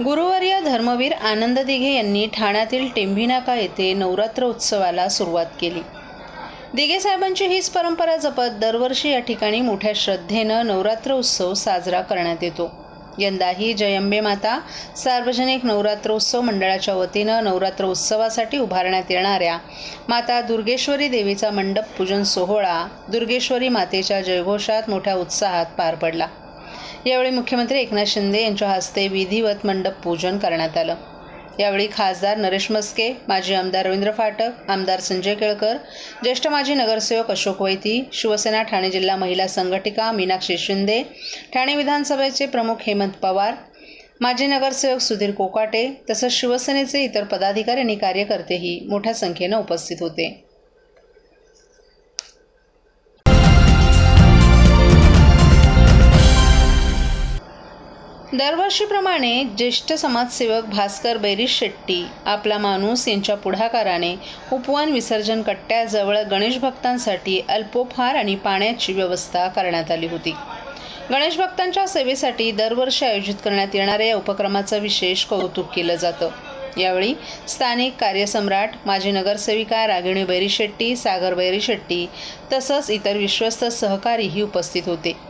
धर्मवीर आनंद दिघे यांनी ठाण्यातील टेंभिनाका येथे नवरात्र उत्सवाला सुरुवात केली. दिघे साहेबांची हीच परंपरा जपत दरवर्षी या ठिकाणी मोठ्या श्रद्धेनं नवरात्र उत्सव साजरा करण्यात येतो. यंदाही जयंबे माता सार्वजनिक नवरात्रोत्सव मंडळाच्या वतीनं नवरात्र उत्सवासाठी उभारण्यात येणाऱ्या माता दुर्गेश्वरी देवीचा मंडप पूजन सोहळा दुर्गेश्वरी मातेच्या जयघोषात मोठ्या उत्साहात पार पडला. यावेळी मुख्यमंत्री एकनाथ शिंदे यांच्या हस्ते विधिवत मंडप पूजन करण्यात आलं. यावेळी खासदार नरेश मस्के माजी आमदार रवींद्र फाटक आमदार संजय केळकर ज्येष्ठ माजी नगरसेवक अशोक वैती शिवसेना ठाणे जिल्हा महिला संघटिका मीनाक्षी शिंदे ठाणे विधानसभेचे प्रमुख हेमंत पवार माजी नगरसेवक सुधीर कोकाटे तसंच शिवसेनेचे इतर पदाधिकारी आणि कार्यकर्तेही मोठ्या संख्येनं उपस्थित होते. दरवर्षीप्रमाणे ज्येष्ठ समाजसेवक भास्कर बैरीश शेट्टी आपला माणूस यांच्या पुढाकाराने उपवन विसर्जन कट्ट्याजवळ गणेश भक्तांसाठी अल्पोपहार आणि पाण्याची व्यवस्था करण्यात आली होती. गणेश भक्तांच्या सेवेसाठी दरवर्षी आयोजित करण्यात येणाऱ्या या उपक्रमाचं विशेष कौतुक केलं जातं. यावेळी स्थानिक कार्यसम्राट माजी नगरसेविका रागिणी बैरी शेट्टी सागर बैरी शेट्टी तसंच इतर विश्वस्त सहकारीही उपस्थित होते.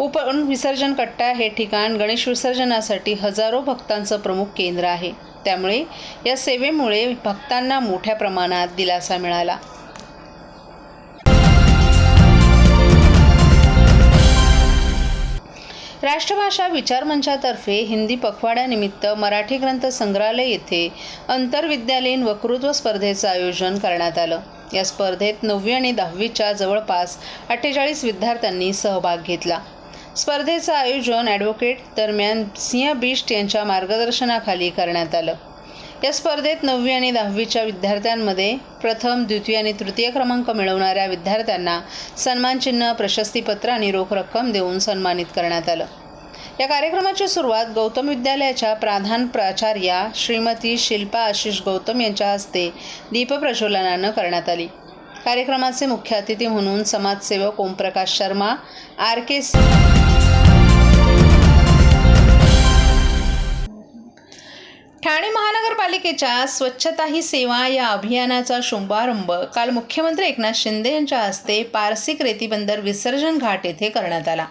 उपण विसर्जन कट्टा हे ठिकाण गणेश विसर्जनासाठी हजारो भक्तांचं प्रमुख केंद्र आहे. त्यामुळे या सेवेमुळे भक्तांना मोठ्या प्रमाणात दिलासा मिळाला. राष्ट्रभाषा विचार मंचातर्फे हिंदी पखवाड्यानिमित्त मराठी ग्रंथ संग्रहालय येथे आंतरविद्यालयीन वक्तृत्व स्पर्धेचं आयोजन करण्यात आलं. या स्पर्धेत नववी आणि दहावीच्या जवळपास अठ्ठेचाळीस विद्यार्थ्यांनी सहभाग घेतला. स्पर्धेचं आयोजन ॲडव्होकेट दरम्यान सिंह बिष्ट यांच्या मार्गदर्शनाखाली करण्यात आलं. या स्पर्धेत नववी आणि दहावीच्या विद्यार्थ्यांमध्ये प्रथम द्वितीय आणि तृतीय क्रमांक मिळवणाऱ्या विद्यार्थ्यांना सन्मानचिन्ह प्रशस्तीपत्र आणि रोख रक्कम देऊन सन्मानित करण्यात आलं. या कार्यक्रमाची सुरुवात गौतम विद्यालयाच्या प्रधान प्राचार्या श्रीमती शिल्पा आशिष गौतम यांच्या हस्ते दीपप्रज्वलनानं करण्यात आली. कार्यक्रमाचे मुख्य अतिथी म्हणून समाजसेवक ओमप्रकाश शर्मा आर के ठाणे महानगरपालिकेच्या स्वच्छता ही सेवा या अभियानाचा शुभारंभ काल मुख्यमंत्री एकनाथ शिंदे यांच्या हस्ते पारसिक रेतीबंदर विसर्जन घाट येथे करण्यात आला.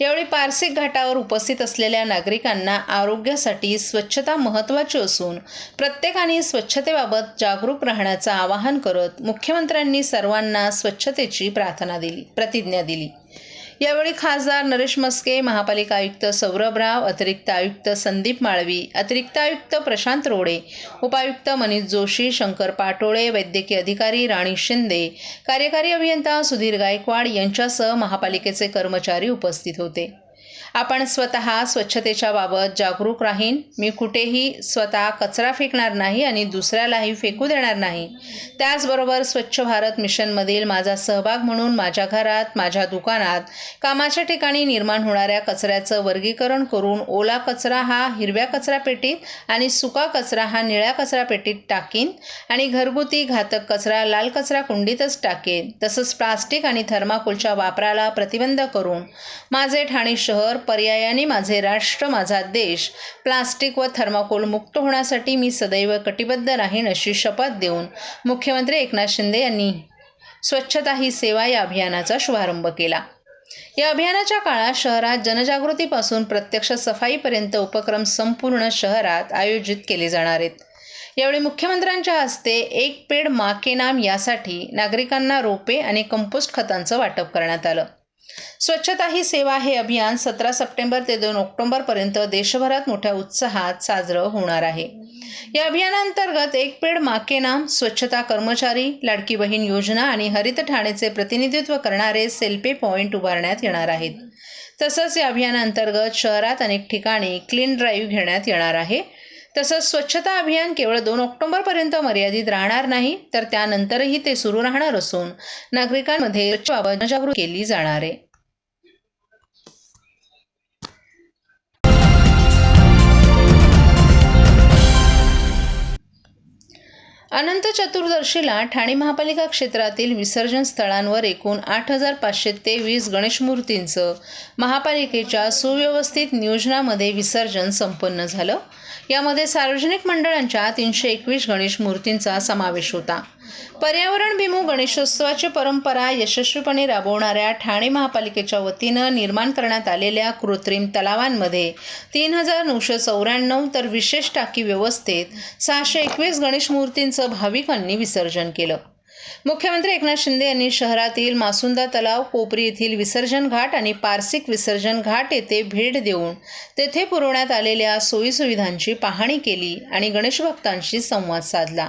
यावेळी पारसिक घाटावर उपस्थित असलेल्या नागरिकांना आरोग्यासाठी स्वच्छता महत्त्वाची असून प्रत्येकाने स्वच्छतेबाबत जागरूक राहण्याचं आवाहन करत मुख्यमंत्र्यांनी सर्वांना स्वच्छतेची प्रार्थना दिली प्रतिज्ञा दिली. यावेळी खासदार नरेश मस्के महापालिका आयुक्त सौरभ राव अतिरिक्त आयुक्त संदीप माळवी अतिरिक्त आयुक्त प्रशांत रोडे उपायुक्त मनीष जोशी शंकर पाटोळे वैद्यकीय अधिकारी राणी शिंदे कार्यकारी अभियंता सुधीर गायकवाड यांच्यासह महापालिकेचे कर्मचारी उपस्थित होते. आपण स्वतः स्वच्छतेच्या बाबत जागरूक राहीन. मी कुठेही स्वतः कचरा फेकणार नाही आणि दुसऱ्यालाही फेकू देणार नाही. त्याचबरोबर स्वच्छ भारत मिशनमधील माझा सहभाग म्हणून माझ्या घरात माझ्या दुकानात कामाच्या ठिकाणी निर्माण होणाऱ्या कचऱ्याचं वर्गीकरण करून ओला कचरा हा हिरव्या कचरा पेटीत आणि सुका कचरा हा निळ्या कचरा पेटीत टाकीन आणि घरगुती घातक कचरा लाल कचरा कुंडीतच टाकेन. तसंच प्लास्टिक आणि थर्माकोलच्या वापराला प्रतिबंध करून माझे ठाणे शहर तर पर्यायाने माझे राष्ट्र माझा देश प्लास्टिक व थर्माकोल मुक्त होण्यासाठी मी सदैव कटिबद्ध राहीन अशी शपथ देऊन मुख्यमंत्री एकनाथ शिंदे यांनी स्वच्छता ही सेवा या अभियानाचा शुभारंभ केला. या अभियानाच्या काळात शहरात जनजागृतीपासून प्रत्यक्ष सफाईपर्यंत उपक्रम संपूर्ण शहरात आयोजित केले जाणार आहेत. यावेळी मुख्यमंत्र्यांच्या हस्ते एक पेड माके नाम यासाठी नागरिकांना रोपे आणि कंपोस्ट खतांचं वाटप करण्यात आलं. स्वच्छता ही सेवा हे अभियान. सतरा सप्टेंबर ते दोन ऑक्टोबरपर्यंत देशभरात मोठ्या उत्साहात साजरं होणार आहे. या अभियानांतर्गत एक पेड माके नाम स्वच्छता कर्मचारी लाडकी बहीण योजना आणि हरित ठाणेचे प्रतिनिधित्व करणारे सेल्फी पॉईंट उभारण्यात येणार आहेत. तसंच या अभियानांतर्गत शहरात अनेक ठिकाणी क्लीन ड्राईव्ह घेण्यात येणार आहे. तसंच स्वच्छता अभियान केवळ दोन ऑक्टोबरपर्यंत मर्यादित राहणार नाही तर त्यानंतरही ते सुरू राहणार असून नागरिकांमध्ये स्वच्छतेबाबत जनजागृती केली जाणार आहे. अनंत चतुर्दशीला ठाणे महापालिका क्षेत्रातील विसर्जन स्थळांवर एकूण आठ हजार पाचशे तेवीस गणेश मूर्तींचं महापालिकेच्या सुव्यवस्थित नियोजनामध्ये विसर्जन संपन्न झालं. यामध्ये सार्वजनिक मंडळांच्या तीनशे एकवीस गणेश मूर्तींचा समावेश होता. पर्यावरणभिमुख गणेशोत्सवाची परंपरा यशस्वीपणे राबवणाऱ्या ठाणे महापालिकेच्या वतीनं निर्माण करण्यात आलेल्या कृत्रिम तलावांमध्ये तीन हजार नऊशे चौऱ्याण्णव तर विशेष टाकी व्यवस्थेत सहाशे एकवीस गणेश मूर्तींचं भाविकांनी विसर्जन केलं. मुख्यमंत्री एकनाथ शिंदे यांनी शहरातील मासुंदा तलाव कोपरी येथील विसर्जन घाट आणि पारसिक विसर्जन घाट येथे भेट देऊन तेथे पुरवण्यात आलेल्या सोयीसुविधांची पाहणी केली आणि गणेश भक्तांशी संवाद साधला.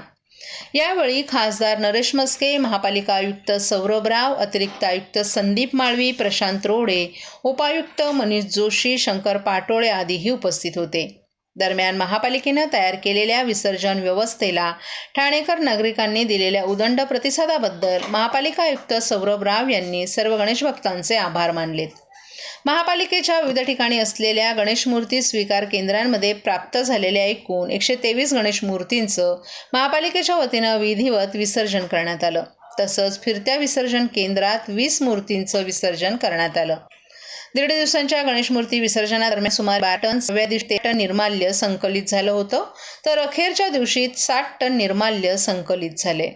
यावेळी खासदार नरेश मस्के महापालिका आयुक्त सौरभ राव अतिरिक्त आयुक्त संदीप माळवी प्रशांत रोडे उपायुक्त मनीष जोशी शंकर पाटोळे आदीही उपस्थित होते. दरम्यान महापालिकेनं तयार केलेल्या विसर्जन व्यवस्थेला ठाणेकर नागरिकांनी दिलेल्या उदंड प्रतिसादाबद्दल महापालिका आयुक्त सौरभ राव यांनी सर्व गणेश भक्तांचे आभार मानलेत. महापालिकेच्या विविध ठिकाणी असलेल्या गणेशमूर्ती स्वीकार केंद्रांमध्ये प्राप्त झालेल्या एकूण एकशे तेवीस गणेश मूर्तींचं महापालिकेच्या वतीनं विधिवत विसर्जन करण्यात आलं. तसंच फिरत्या विसर्जन केंद्रात वीस मूर्तींचं विसर्जन करण्यात आलं. दीड दिवसांच्या गणेश मूर्ती विसर्जनादरम्यान सुमारे बारा टन सव्या दिवशी ते टन निर्माल्य संकलित झालं होतं. तर अखेरच्या दिवशी साठ टन निर्माल्य संकलित झाले.